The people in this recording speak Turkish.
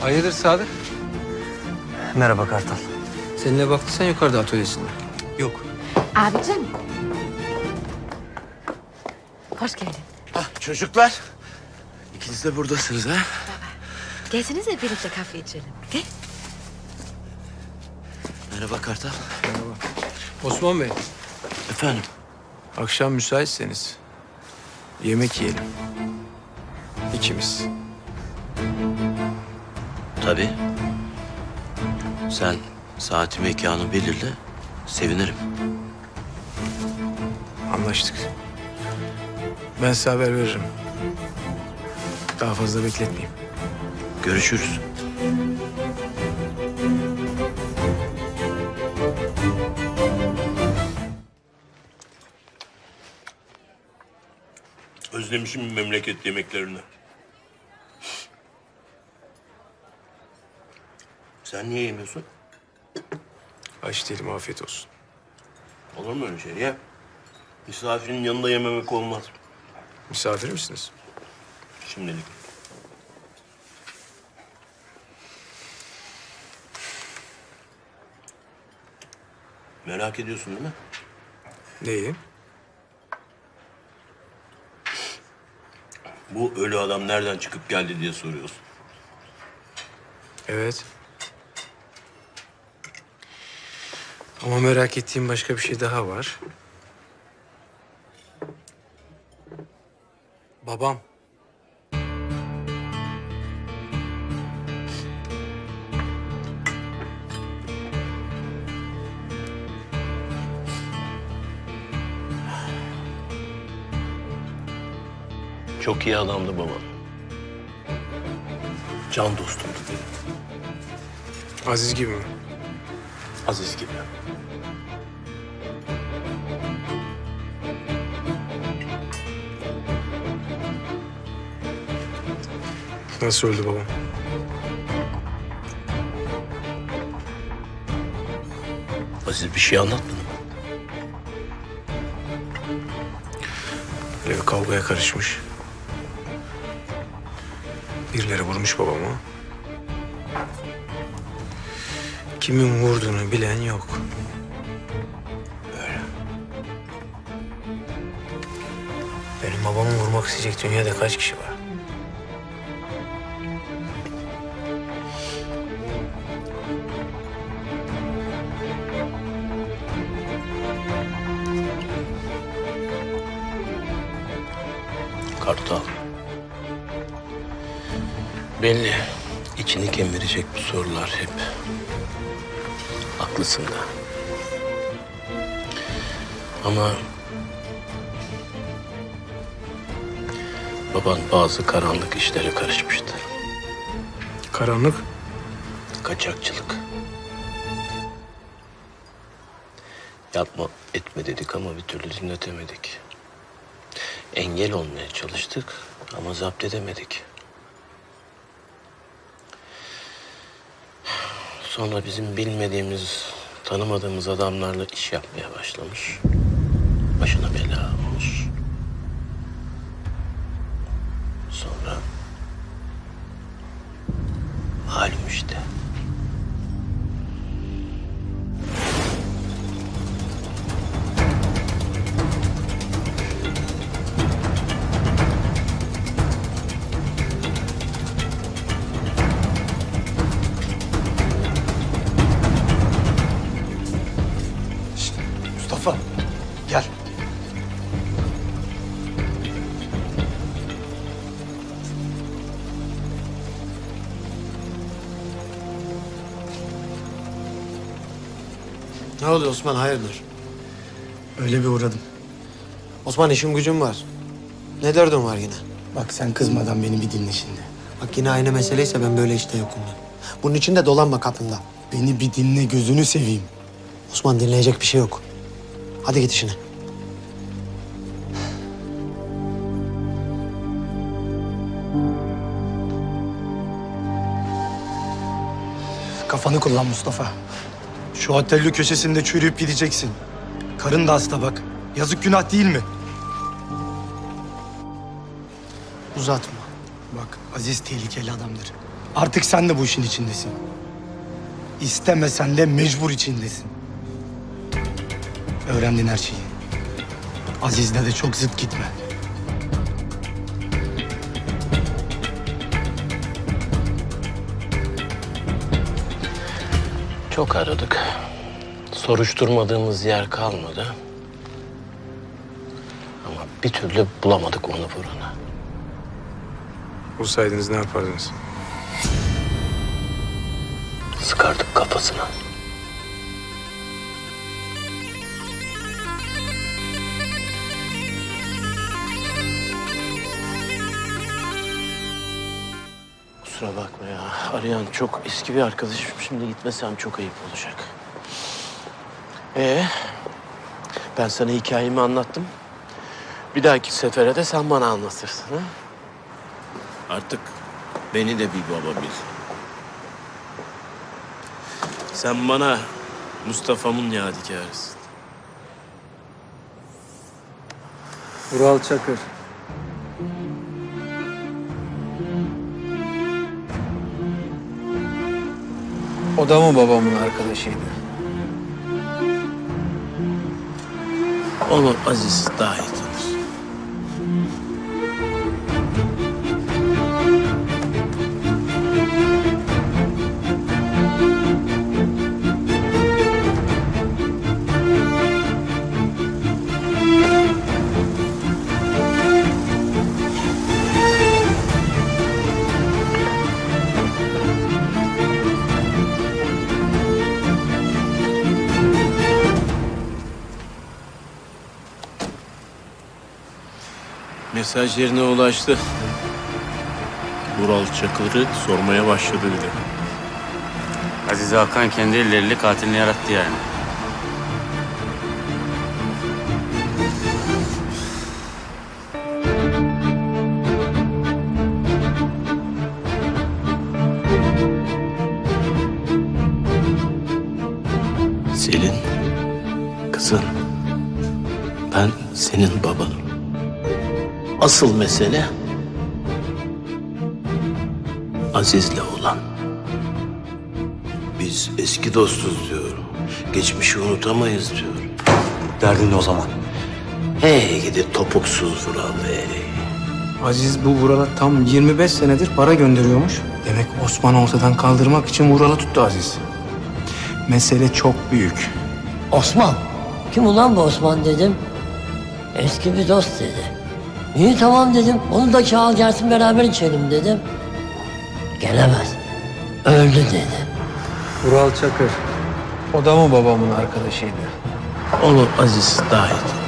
Hayırdır Sadık? Merhaba Kartal. Seninle baktıysan yukarıda atölyesinde. Yok. Abicim. Hoş geldin. Ah, çocuklar. İkiniz de buradasınız ha? Gelsenize birlikte kahve içelim. Gel. Merhaba Kartal. Osman Bey, Efendim? akşam müsaitseniz yemek yiyelim. İkimiz. Tabii. Sen saati mekanı belirle. Sevinirim. Anlaştık. Ben size haber veririm. Daha fazla bekletmeyeyim. Görüşürüz. Özlemişim memleket yemeklerini. Sen niye yemiyorsun? Aç değilim, afiyet olsun. Olur mu öyle şey ya? Misafirin yanında yememek olmaz. Misafir misiniz? Şimdilik. Merak ediyorsun değil mi? Neyi? Bu ölü adam nereden çıkıp geldi diye soruyorsun. Evet. Ama merak ettiğim başka bir şey daha var. Babam. Çok iyi adamdı babam. Can dostumdu benim. Aziz gibi mi? Aziz gibi. Nasıl öldü babam? Aziz bir şey anlatmadı mı? Böyle bir kavgaya karışmış. Birileri vurmuş babamı. Kimin vurduğunu bilen yok. Böyle. Benim babamı vurmak isteyecek dünyada kaç kişi var? Kartal. Belli. içini kemirecek bu sorular hep. Haklısın da. Ama... Baban bazı karanlık işlere karışmıştı. Karanlık. Kaçakçılık. Yapma etme dedik ama bir türlü dinletemedik. Engel olmaya çalıştık ama zapt edemedik. Sonra bizim bilmediğimiz, tanımadığımız adamlarla iş yapmaya başlamış. Başına bela olmuş. Sonra halim işte. Ne oldu Osman hayırdır? Öyle bir uğradım. Osman işim gücüm var. Ne derdin var yine? Bak sen kızmadan beni bir dinle şimdi. Bak yine aynı meseleyse ben böyle işte yokum ben. Bunun için de dolanma kapında. Beni bir dinle gözünü seveyim. Osman dinleyecek bir şey yok. Hadi git işine. Kafanı kullan Mustafa. Şu otelli köşesinde çürüyüp gideceksin. Karın da hasta bak. Yazık günah değil mi? Uzatma. Bak Aziz tehlikeli adamdır. Artık sen de bu işin içindesin. İstemesen de mecbur içindesin. Öğrendin her şeyi. Aziz'le de çok zıt gitme. Çok aradık. Soruşturmadığımız yer kalmadı. Ama bir türlü bulamadık onu vuranı. Bulsaydınız ne yapardınız? Sıkardık kafasına. Kusura bakma ya. Arayan çok eski bir arkadaşım. Şimdi gitmesem çok ayıp olacak. Ee, ben sana hikayemi anlattım. Bir dahaki sefere de sen bana anlatırsın. Ha? Artık beni de bir baba bil. Sen bana Mustafa'mın yadigarısın. Vural Çakır. O da mı babamın arkadaşıydı? Onu Aziz daha Mesaj yerine ulaştı. Vural Çakır'ı sormaya başladı bile. Azize Hakan kendi elleriyle katilini yarattı yani. Selin, kızın, ben senin babanım. Asıl mesele Aziz'le olan. Biz eski dostuz diyorum. Geçmişi unutamayız diyorum. Derdin ne o zaman? Hey gidi topuksuz Vural hey. Aziz bu Vural'a tam 25 senedir para gönderiyormuş. Demek Osman'ı ortadan kaldırmak için Vural'ı tuttu Aziz. Mesele çok büyük. Osman! Kim ulan bu Osman dedim. Eski bir dost dedi. İyi tamam dedim. Onu da çağır gelsin beraber içelim dedim. Gelemez. Öldü dedi. Vural Çakır. O da mı babamın arkadaşıydı? Onu Aziz tanır.